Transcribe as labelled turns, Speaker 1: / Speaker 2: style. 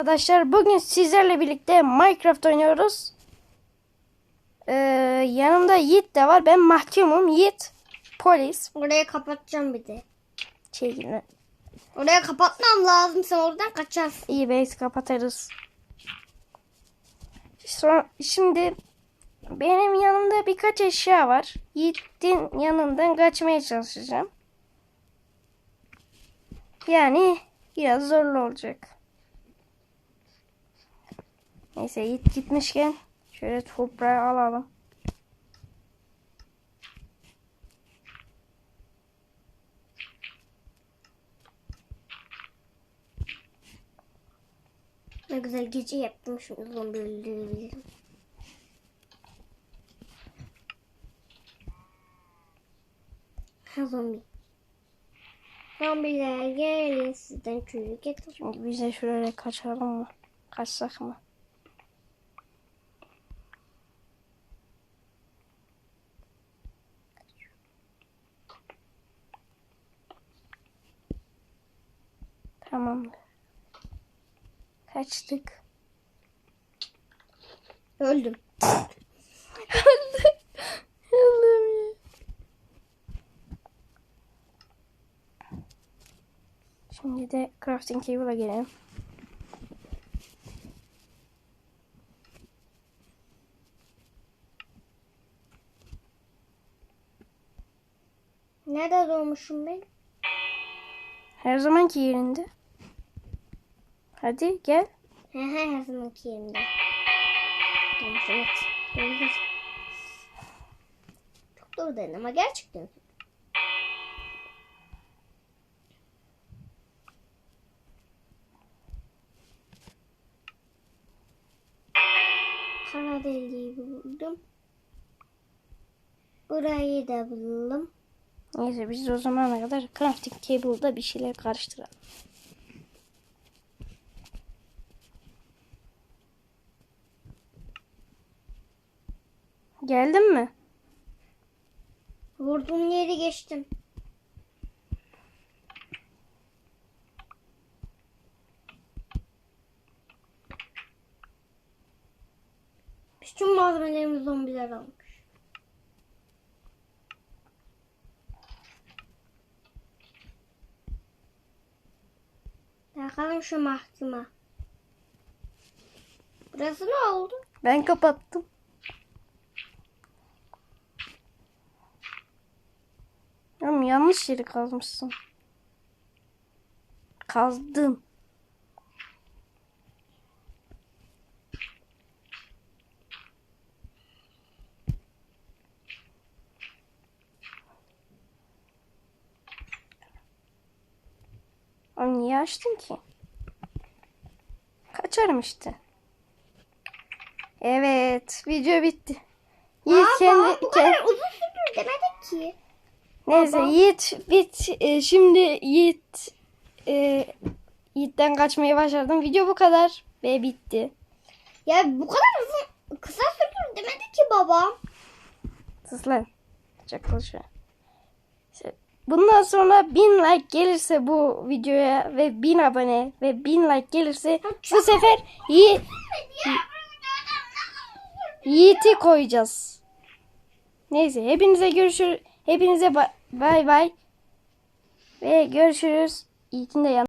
Speaker 1: Arkadaşlar bugün sizlerle birlikte Minecraft oynuyoruz. Ee, yanımda Yiğit de var. Ben mahkumum. Yiğit polis.
Speaker 2: Oraya kapatacağım bir de.
Speaker 1: Çekilin.
Speaker 2: Oraya kapatmam lazım. Sen oradan kaçarsın.
Speaker 1: İyi base kapatırız. Sonra, şimdi benim yanımda birkaç eşya var. Yiğit'in yanından kaçmaya çalışacağım. Yani biraz zorlu olacak. Neyse Yiğit gitmişken şöyle toprağı alalım.
Speaker 2: Ne güzel gece yaptım şu zombi öldürebilirim. Ha zombi. Zombiler gelin sizden çürük getir.
Speaker 1: Şimdi biz de şöyle kaçalım mı? Kaçsak mı? Kaçtık.
Speaker 2: Öldüm.
Speaker 1: Allah'ım ya. Şimdi de crafting table'a gelelim.
Speaker 2: Nerede doğmuşum ben?
Speaker 1: Her zamanki yerinde. Hadi gel.
Speaker 2: He he her zamanki yerimde. Tamam evet. Çok doğru dedin ama gerçekten. Kara deliği buldum. Burayı da buldum.
Speaker 1: Neyse biz o zamana kadar crafting table'da bir şeyler karıştıralım. Geldin mi?
Speaker 2: Vurduğum yeri geçtim. Bütün malzemelerimi zombiler almış. Bakalım şu mahkuma. Burası ne oldu?
Speaker 1: Ben kapattım. Yanlış yeri kazmışsın. Kazdın. Oğlum niye açtın ki? Kaçarım işte. Evet, video bitti. Yiğit kendi,
Speaker 2: baba, bu
Speaker 1: ke-
Speaker 2: kadar uzun sürdü demedik ki.
Speaker 1: Neyse
Speaker 2: Baba.
Speaker 1: Yiğit bit e, şimdi Yiğit e, Yiğit'ten kaçmayı başardım. Video bu kadar ve bitti.
Speaker 2: Ya bu kadar uzun kısa sürdü demedi ki babam.
Speaker 1: Sus lan. Çok konuşma. İşte Bundan sonra 1000 like gelirse bu videoya ve 1000 abone ve 1000 like gelirse bu sefer Yiğit, Yiğit'i koyacağız. Neyse hepinize görüşür. Hepinize ba- bay bay. Ve görüşürüz. Yiğit'in de yan